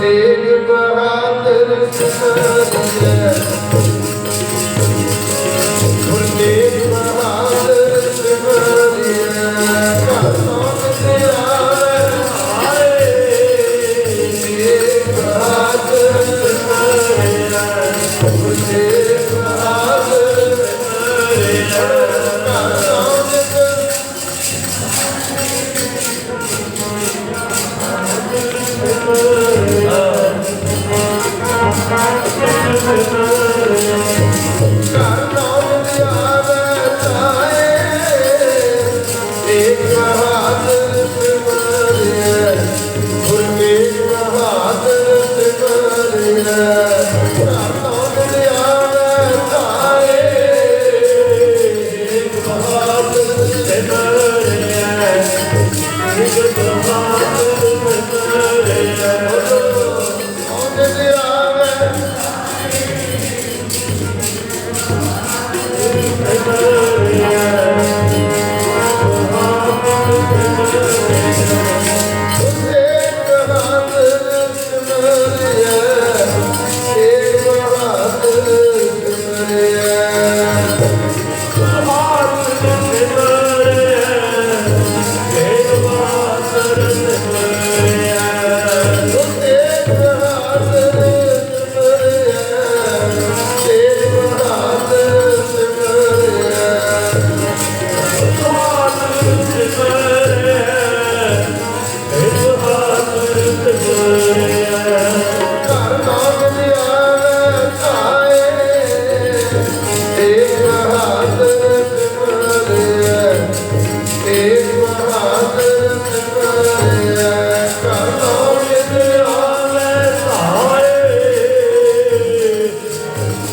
Savior, for our little sister. ਘਰ ਨਾਮ